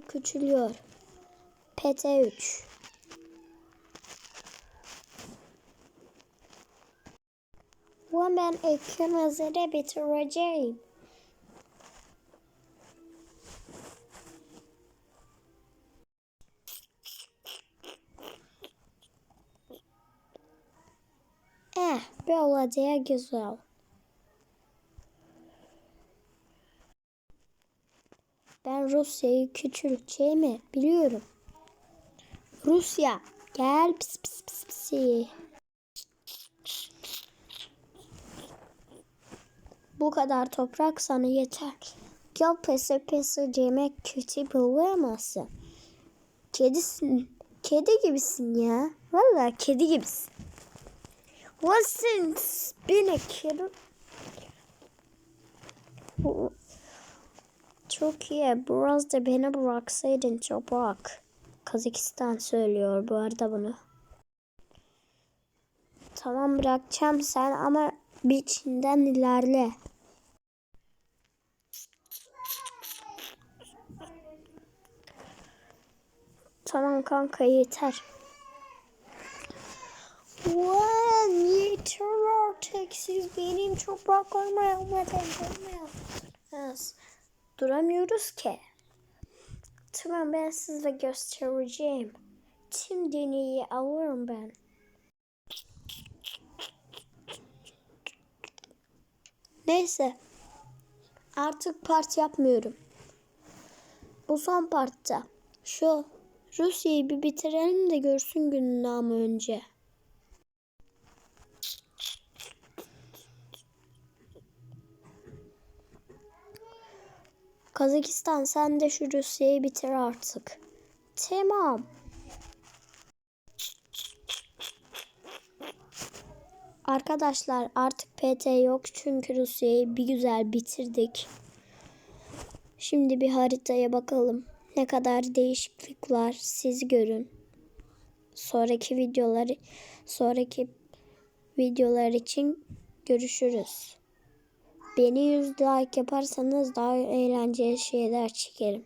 küçülüyor. PT3 Hemen ekran hazırı bitireceğim. Eh, böyle güzel. Ben Rusya'yı küçülteceğimi biliyorum. Rusya gel pis pis pis pis. Bu kadar toprak sana yeter. Gel pese pese yemek kötü bulamazsın. Kedisin. Kedi gibisin ya. Vallahi kedi gibisin. Wasn't been a kid. Çok iyi. Biraz da beni bıraksaydın toprak. Kazakistan söylüyor bu arada bunu. Tamam bırakacağım sen ama biçinden ilerle. Tamam kanka yeter. Lan yeter artık siz benim topraklarıma yapmadan durmuyorsunuz. Duramıyoruz ki. Tamam ben size göstereceğim. Tüm dünyayı alırım ben. Neyse. Artık part yapmıyorum. Bu son partta. Şu Rusya'yı bir bitirelim de görsün gününü ama önce. Kazakistan sen de şu Rusya'yı bitir artık. Tamam. Arkadaşlar artık PT yok çünkü Rusya'yı bir güzel bitirdik. Şimdi bir haritaya bakalım. Ne kadar değişiklik var siz görün. Sonraki videoları sonraki videolar için görüşürüz. Beni 100 like yaparsanız daha eğlenceli şeyler çekerim.